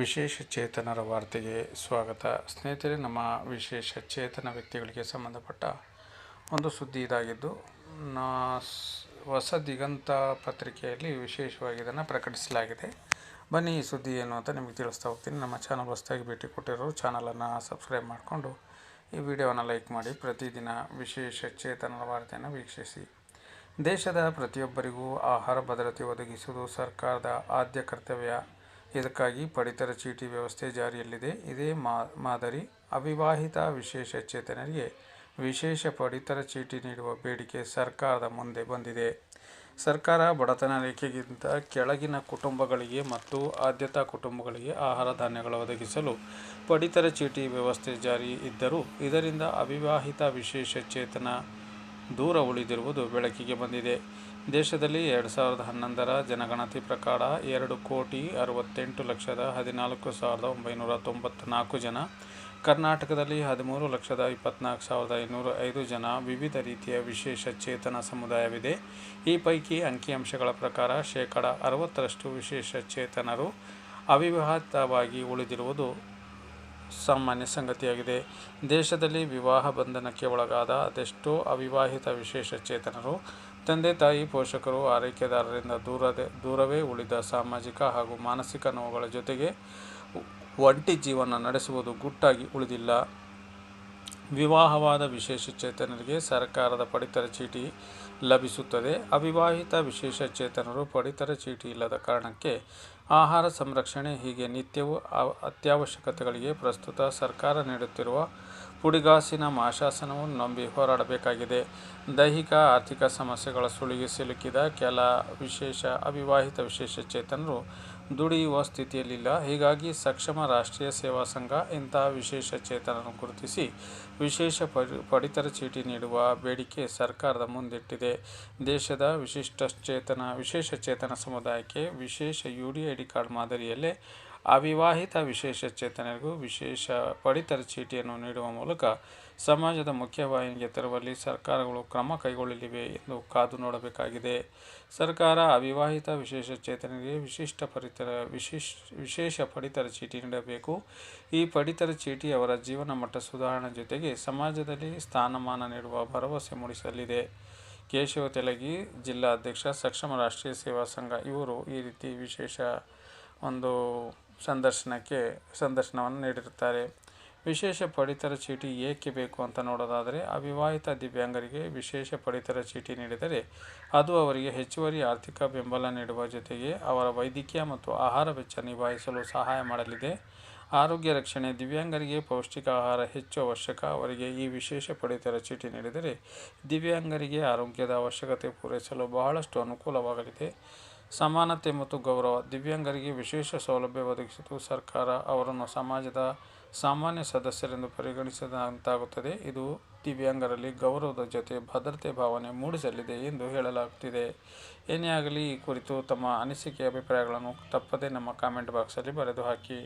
ವಿಶೇಷ ಚೇತನರ ವಾರ್ತೆಗೆ ಸ್ವಾಗತ. ಸ್ನೇಹಿತರೆ, ನಮ್ಮ ವಿಶೇಷ ಚೇತನ ವ್ಯಕ್ತಿಗಳಿಗೆ ಸಂಬಂಧಪಟ್ಟ ಒಂದು ಸುದ್ದಿ ಇದಾಗಿದ್ದು, ನಾ ಹೊಸ ದಿಗಂತ ಪತ್ರಿಕೆಯಲ್ಲಿ ವಿಶೇಷವಾಗಿ ಇದನ್ನು ಪ್ರಕಟಿಸಲಾಗಿದೆ. ಬನ್ನಿ ಈ ಸುದ್ದಿ ಏನು ಅಂತ ನಿಮಗೆ ತಿಳಿಸ್ತಾ ಹೋಗ್ತೀನಿ. ನಮ್ಮ ಚಾನಲ್ ಹೊಸದಾಗಿ ಭೇಟಿ ಕೊಟ್ಟಿರೋರು, ಚಾನಲನ್ನು ಸಬ್ಸ್ಕ್ರೈಬ್ ಮಾಡಿಕೊಂಡು ಈ ವಿಡಿಯೋವನ್ನು ಲೈಕ್ ಮಾಡಿ ಪ್ರತಿದಿನ ವಿಶೇಷ ಚೇತನ ವಾರ್ತೆಯನ್ನು ವೀಕ್ಷಿಸಿ. ದೇಶದ ಪ್ರತಿಯೊಬ್ಬರಿಗೂ ಆಹಾರ ಭದ್ರತೆ ಒದಗಿಸುವುದು ಸರ್ಕಾರದ ಆದ್ಯ ಕರ್ತವ್ಯ. ಇದಕ್ಕಾಗಿ ಪಡಿತರ ಚೀಟಿ ವ್ಯವಸ್ಥೆ ಜಾರಿಯಲ್ಲಿದೆ. ಇದೇ ಮಾದರಿ ಅವಿವಾಹಿತ ವಿಶೇಷ ಚೇತನರಿಗೆ ವಿಶೇಷ ಪಡಿತರ ಚೀಟಿ ನೀಡುವ ಬೇಡಿಕೆ ಸರ್ಕಾರದ ಮುಂದೆ ಬಂದಿದೆ. ಸರ್ಕಾರ ಬಡತನ ರೇಖೆಗಿಂತ ಕೆಳಗಿನ ಕುಟುಂಬಗಳಿಗೆ ಮತ್ತು ಆದ್ಯತಾ ಕುಟುಂಬಗಳಿಗೆ ಆಹಾರ ಧಾನ್ಯಗಳು ಒದಗಿಸಲು ಪಡಿತರ ಚೀಟಿ ವ್ಯವಸ್ಥೆ ಜಾರಿ ಇದ್ದರೂ ಇದರಿಂದ ಅವಿವಾಹಿತ ವಿಶೇಷ ಚೇತನ ದೂರ ಉಳಿದಿರುವುದು ಬೆಳಕಿಗೆ ಬಂದಿದೆ. ದೇಶದಲ್ಲಿ ಎರಡು ಸಾವಿರದ ಹನ್ನೊಂದರ ಜನಗಣತಿ ಪ್ರಕಾರ ಎರಡು ಕೋಟಿ ಅರವತ್ತೆಂಟು ಲಕ್ಷದ ಹದಿನಾಲ್ಕು ಸಾವಿರದ ಒಂಬೈನೂರ ತೊಂಬತ್ತ್ನಾಲ್ಕು ಜನ ಕರ್ನಾಟಕದಲ್ಲಿ ಹದಿಮೂರು ಲಕ್ಷದ ಇಪ್ಪತ್ನಾಲ್ಕು ಸಾವಿರದ ಐನೂರ ಐದು ಜನ ವಿವಿಧ ರೀತಿಯ ವಿಶೇಷ ಚೇತನ ಸಮುದಾಯವಿದೆ. ಈ ಪೈಕಿ ಅಂಕಿಅಂಶಗಳ ಪ್ರಕಾರ ಶೇಕಡ ಅರವತ್ತರಷ್ಟು ವಿಶೇಷ ಚೇತನರು ಅವಿವಾಹಿತವಾಗಿ ಉಳಿದಿರುವುದು ಸಾಮಾನ್ಯ ಸಂಗತಿಯಾಗಿದೆ. ದೇಶದಲ್ಲಿ ವಿವಾಹ ಬಂಧನಕ್ಕೆ ಒಳಗಾದ ಅದೆಷ್ಟೋ ಅವಿವಾಹಿತ ವಿಶೇಷ ಚೇತನರು, ತಂದೆ ತಾಯಿ, ಪೋಷಕರು, ಆರೈಕೆದಾರರಿಂದ ದೂರದೆ ದೂರವೇ ಉಳಿದ ಸಾಮಾಜಿಕ ಹಾಗೂ ಮಾನಸಿಕ ನೋವುಗಳ ಜೊತೆಗೆ ಒಂಟಿ ಜೀವನ ನಡೆಸುವುದು ಗುಟ್ಟಾಗಿ ಉಳಿದಿಲ್ಲ. ವಿವಾಹವಾದ ವಿಶೇಷ ಚೇತನರಿಗೆ ಸರ್ಕಾರದ ಪಡಿತರ ಚೀಟಿ ಲಭಿಸುತ್ತದೆ. ಅವಿವಾಹಿತ ವಿಶೇಷ ಚೇತನರು ಪಡಿತರ ಚೀಟಿ ಇಲ್ಲದ ಕಾರಣಕ್ಕೆ ಆಹಾರ ಸಂರಕ್ಷಣೆ ಹೀಗೆ ನಿತ್ಯವೂ ಅತ್ಯವಶ್ಯಕತೆಗಳಿಗೆ ಪ್ರಸ್ತುತ ಸರ್ಕಾರ ನೀಡುತ್ತಿರುವ ಪುಡಿಗಾಸಿನ ಮಾಶಾಸನವನ್ನು ನಂಬಿ ಹೋರಾಡಬೇಕಾಗಿದೆ. ದೈಹಿಕ, ಆರ್ಥಿಕ ಸಮಸ್ಯೆಗಳ ಸುಳಿಗೆ ಸಿಲುಕಿದ ಕೆಲ ವಿಶೇಷ, ಅವಿವಾಹಿತ ವಿಶೇಷ ಚೇತನರು ದುಡಿಯುವ ಸ್ಥಿತಿಯಲ್ಲಿಲ್ಲ. ಹೀಗಾಗಿ ಸಕ್ಷಮ ರಾಷ್ಟ್ರೀಯ ಸೇವಾ ಸಂಘ ಇಂತಹ ವಿಶೇಷ ಚೇತನನ್ನು ಗುರುತಿಸಿ ವಿಶೇಷ ಪಡಿ ಪಡಿತರ ಚೀಟಿ ನೀಡುವ ಬೇಡಿಕೆ ಸರ್ಕಾರದ ಮುಂದಿಟ್ಟಿದೆ. ದೇಶದ ವಿಶಿಷ್ಟ ಚೇತನ, ವಿಶೇಷ ಚೇತನ ಸಮುದಾಯಕ್ಕೆ ವಿಶೇಷ U D I D card ಮಾದರಿಯಲ್ಲೇ ಅವಿವಾಹಿತ ವಿಶೇಷ ಚೇತನರಿಗೂ ವಿಶೇಷ ಪಡಿತರ ಚೀಟಿಯನ್ನು ನೀಡುವ ಮೂಲಕ ಸಮಾಜದ ಮುಖ್ಯವಾಹಿನಿಗೆ ತರುವಲ್ಲಿ ಸರ್ಕಾರಗಳು ಕ್ರಮ ಕೈಗೊಳ್ಳಲಿವೆ ಎಂದು ಕಾದು ನೋಡಬೇಕಾಗಿದೆ. ಸರ್ಕಾರ ಅವಿವಾಹಿತ ವಿಶೇಷ ಚೇತನರಿಗೆ ವಿಶಿಷ್ಟ ಪಡಿತರ, ವಿಶೇಷ ವಿಶೇಷ ಪಡಿತರ ಚೀಟಿ ನೀಡಬೇಕು. ಈ ಪಡಿತರ ಚೀಟಿ ಅವರ ಜೀವನ ಮಟ್ಟ ಸುಧಾರಣೆ ಜೊತೆಗೆ ಸಮಾಜದಲ್ಲಿ ಸ್ಥಾನಮಾನ ನೀಡುವ ಭರವಸೆ ಮೂಡಿಸಲಿದೆ. ಕೇಶವ ತೆಲಗಿ ಜಿಲ್ಲಾಧ್ಯಕ್ಷ, ಸಕ್ಷಮ ರಾಷ್ಟ್ರೀಯ ಸೇವಾ ಸಂಘ, ಇವರು ಈ ರೀತಿ ವಿಶೇಷ ಒಂದು ಸಂದರ್ಶನಕ್ಕೆ ಸಂದರ್ಶನವನ್ನು ನೀಡಿರುತ್ತಾರೆ. ವಿಶೇಷ ಪಡಿತರ ಚೀಟಿ ಏಕೆ ಬೇಕು ಅಂತ ನೋಡೋದಾದರೆ, ಅವಿವಾಹಿತ ದಿವ್ಯಾಂಗರಿಗೆ ವಿಶೇಷ ಪಡಿತರ ಚೀಟಿ ನೀಡಿದರೆ ಅದು ಅವರಿಗೆ ಹೆಚ್ಚುವರಿ ಆರ್ಥಿಕ ಬೆಂಬಲ ನೀಡುವ ಜೊತೆಗೆ ಅವರ ವೈದ್ಯಕೀಯ ಮತ್ತು ಆಹಾರ ವೆಚ್ಚ ನಿಭಾಯಿಸಲು ಸಹಾಯ ಮಾಡಲಿದೆ. ಆರೋಗ್ಯ ರಕ್ಷಣೆ, ದಿವ್ಯಾಂಗರಿಗೆ ಪೌಷ್ಟಿಕ ಆಹಾರ ಹೆಚ್ಚು ಅವಶ್ಯಕ, ಅವರಿಗೆ ಈ ವಿಶೇಷ ಪಡಿತರ ಚೀಟಿ ನೀಡಿದರೆ ದಿವ್ಯಾಂಗರಿಗೆ ಆರೋಗ್ಯದ ಅವಶ್ಯಕತೆ ಪೂರೈಸಲು ಬಹಳಷ್ಟು ಅನುಕೂಲವಾಗಲಿದೆ. ಸಮಾನತೆ ಮತ್ತು ಗೌರವ ದಿವ್ಯಾಂಗರಿಗೆ ವಿಶೇಷ ಸೌಲಭ್ಯ ಒದಗಿಸಿತು. ಸರ್ಕಾರ ಅವರನ್ನು ಸಮಾಜದ ಸಾಮಾನ್ಯ ಸದಸ್ಯರೆಂದು ಪರಿಗಣಿಸಿದಂತಾಗುತ್ತದೆ. ಇದು ದಿವ್ಯಾಂಗರಲ್ಲಿ ಗೌರವದ ಜೊತೆ ಭದ್ರತೆ ಭಾವನೆ ಮೂಡಿಸಲಿದೆ ಎಂದು ಹೇಳಲಾಗುತ್ತಿದೆ. ಏನೇ ಆಗಲಿ, ಈ ಕುರಿತು ತಮ್ಮ ಅನಿಸಿಕೆ, ಅಭಿಪ್ರಾಯಗಳನ್ನು ತಪ್ಪದೇ ನಮ್ಮ ಕಾಮೆಂಟ್ ಬಾಕ್ಸಲ್ಲಿ ಬರೆದು ಹಾಕಿ